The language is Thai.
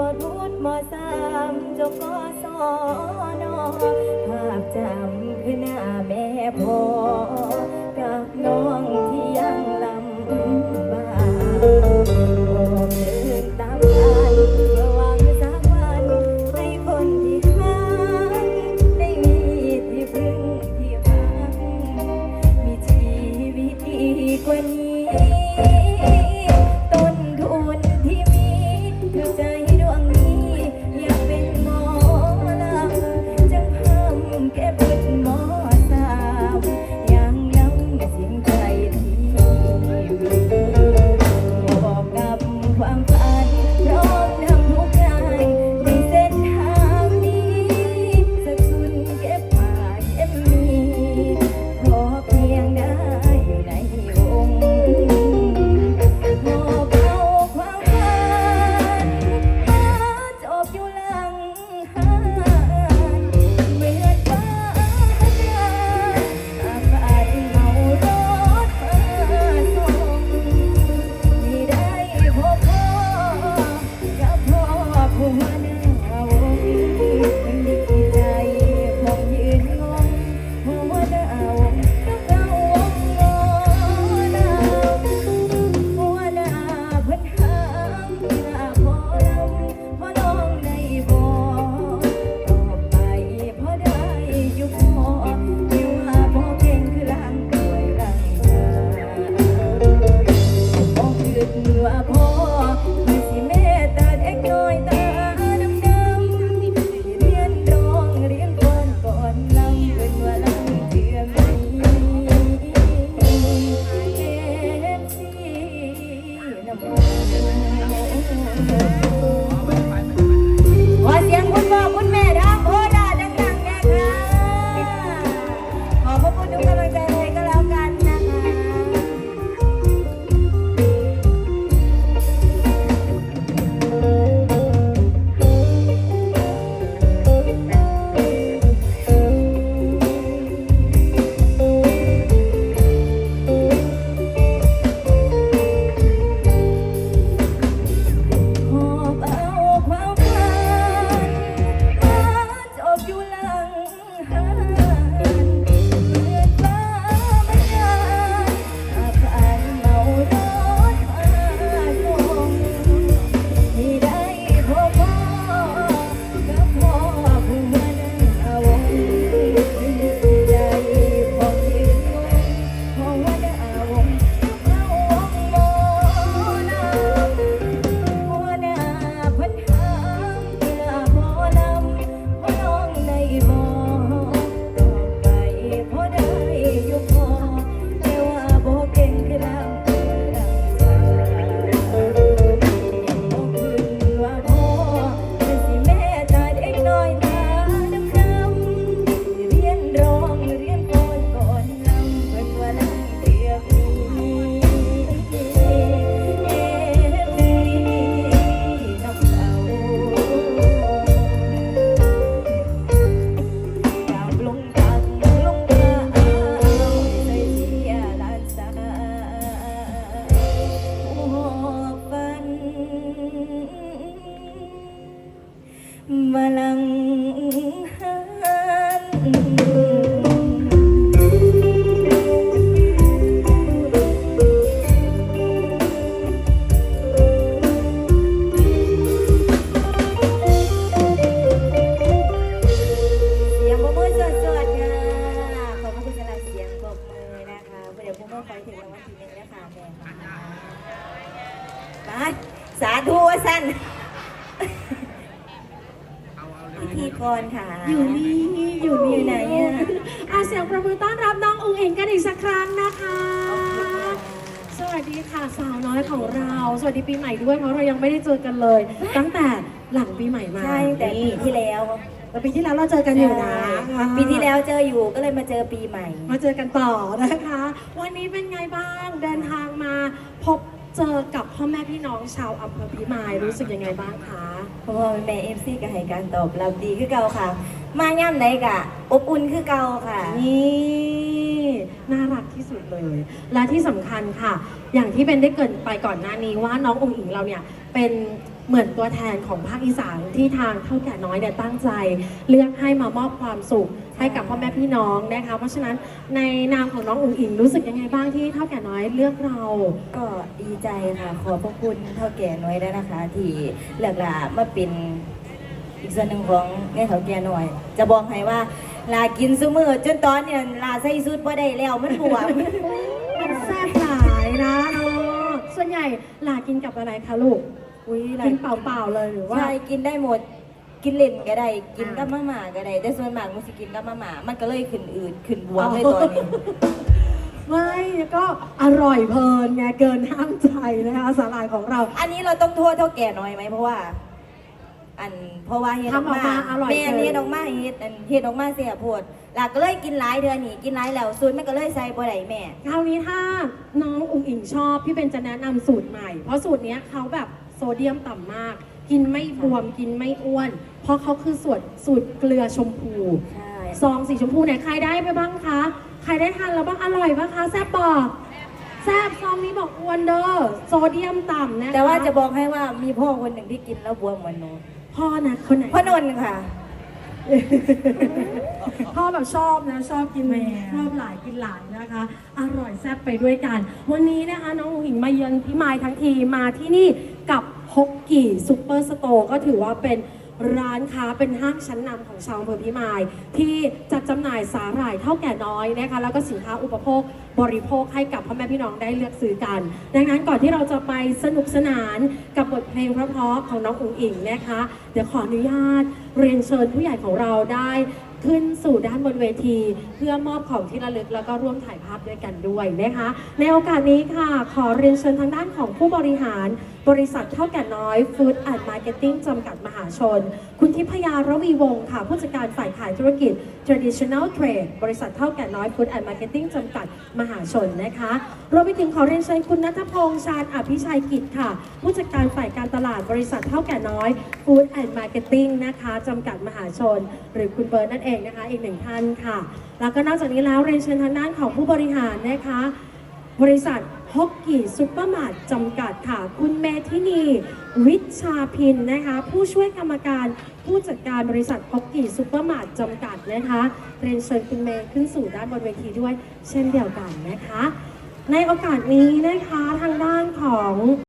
ก็ทุดมาสามจบก็สอนอภาพจำขึ้นหน้าแม่พอกับน้องที่ยัง ว่ค่ะสาสาธุว่สั้นพิธีกรค่ะ อยู่นี่อยู่นี่ไหนอะอาเสียงประมือต้อนรับน้องอุ๋งเองกันอีกสักครั้งนะคะ สวัสดีค่ะสาวน้อยของเรา สวัสดีปีใหม่ด้วยเพราะเรายังไม่ได้เจอกันเลย ตั้งแต่หลังปีใหม่มาใช่แต่ปีที่แล้ว ปีที่แล้วเราเจอกันอยู่นะปีที่แล้วเจออยู่ก็เลยมาเจอปีใหม่ มาเจอกันต่อนะคะ วันนี้เป็นไงบ้างเดินทางมา พบเจอกับพ่อแม่พี่น้องชาวอำเภอพิมายรู้สึกยังไงบ้างคะพ่อแม่เอฟซีก็ให้การตอบรับดีคือเก่าค่ะ มาย่ำไหนกะอบอุ่นคือเก่าค่ะ นี่ น่ารัก ที่สุดเลย และที่สำคัญค่ะ อย่างที่เป็นได้เกินไปก่อนหน้านี้ว่าน้ององค์หญิงเราเนี่ยเป็นเหมือนตัวแทนของภาคอีสานที่ทางเท่าแก่น้อยเนี่ยตั้งใจ เลือกให้มามอบความสุขให้กับพ่อแม่พี่น้องนะคะ เพราะฉะนั้นในนามของน้ององค์หญิงรู้สึกยังไงบ้างที่เท่าแก่น้อยเลือกเรา ก็ดีใจค่ะขอบพระคุณเท่าแก่น้อยได้นะคะ ที่เลือกเรามาเป็นอีกส่วนหนึ่งของแม่เท่าแก่น้อย จะบอกให้ว่า ลากินซุมือจนตอนเนี่ยลาใส่สุดบ่ได้แล้วมันบวมมันแซ่บหลายนะเออส่วนใหญ่หลากินกับอะไรคะลูกอุ้ยหลากินเปล่าๆเลยหรือว่าใช่กินได้หมดกินเล่นก็ได้กินกับมะหม่าก็ได้แต่ส่วนมากมันสิกินกับมะหม่ามันก็เลยขึ้นอืดขึ้นบวมเลยตอนนี้ไม่แล้วก็อร่อยเพลินไงเกินห้ามใจนะคะสาหร่ายของเรา อันนี้เราต้องโทษเท่าแก่น้อยไหมเพราะว่า อันเพราะว่าเฮ็ดออกทำออกมามาอร่อยแม่เกินเฮ็ดออกมาเฮ็ดอันเฮ็ดออกมาเสียโพดหลักก็เลยกินหลายเดือนนี่กินหลายแล้วสูตรมันก็เลยใส่บ่ได้แม่ คราวนี้ถ้าน้องอุ๋งอิงชอบพี่เป็นจะแนะนำสูตรใหม่ เพราะสูตรเนี้ยเขาแบบโซเดียมต่ำมาก กินไม่บวมกินไม่อ้วน เพราะเขาคือสูตรสูตรเกลือชมพู ใช่ ซองสีชมพูเนี่ยใครได้ไปบ้างคะ ใครได้ทานแล้วบ้างอร่อยบ้างคะแซ่บบอกแซ่บซองนี้บอกอ้วนเด้อโซเดียมต่ำนะคะแต่ว่าจะบอกให้ว่ามีพ่อคนหนึ่งที่กินแล้วบวมเหมือนหนู พ่อนะคนไหน พ่อนนท์ค่ะ พ่อแบบชอบนะ ชอบกินแหมชอบหลายกินหลายนะคะ อร่อยแซ่บไปด้วยกัน วันนี้นะคะน้องอุ๋งอิงมาเยือนพี่มายทั้งทีมาที่นี่กับฮกกี่ซูเปอร์สโตร์ก็ถือว่าเป็น ร้านค้าเป็นห้างชั้นนำของชาวอำเภอพิมาย ที่จัดจำหน่ายสาหร่ายเท่าแก่น้อยนะคะแล้วก็สินค้าอุปโภคบริโภคให้กับพ่อแม่พี่น้องได้เลือกซื้อกัน ดังนั้นก่อนที่เราจะไปสนุกสนานกับบทเพลงเพราะๆของน้องอุ๋งอิงนะคะ เดี๋ยวขออนุญาต เรียนเชิญผู้ใหญ่ของเราได้ขึ้นสู่ด้านบนเวที เพื่อมอบของที่ระลึกแล้วก็ร่วมถ่ายภาพด้วยกันด้วยนะคะ ในโอกาสนี้ค่ะ ขอเรียนเชิญทางด้านของผู้บริหาร บริษัทเท่าแก่น้อยฟู้ดแอนด์มาร์เก็ตติ้งจำกัดมหาชน คุณทิพยาระวีวงศ์ค่ะ ผู้จัดการฝ่ายขายธุรกิจ traditional trade บริษัทเท่าแก่น้อยฟู้ดแอนด์มาร์เก็ตติ้งจำกัดมหาชนนะคะรวมไปถึงขอเรียนเชิญคุณนัทพงษ์ชาญอภิชัยกิจค่ะ ผู้จัดการฝ่ายการตลาดบริษัทเท่าแก่น้อยฟู้ดแอนด์มาร์เก็ตติ้งนะคะจำกัดมหาชน หรือคุณเบิร์ตนั่นเองนะคะ อีกหนึ่งท่านค่ะ แล้วก็นอกจากนี้แล้วเรียนเชิญทางด้านของผู้บริหารนะคะ บริษัทฮอกกี้ซุปเปอร์มาร์ทจำกัดค วิชาพินนะคะ ผู้ช่วยกรรมการผู้จัดการบริษัทฮอกกี้ซูเปอร์มาร์ทจำกัดนะคะ เรียนเชิญคุณเมย์ขึ้นสู่ด้านบนเวทีด้วยเช่นเดียวกันนะคะ ในโอกาสนี้นะคะทางด้านของ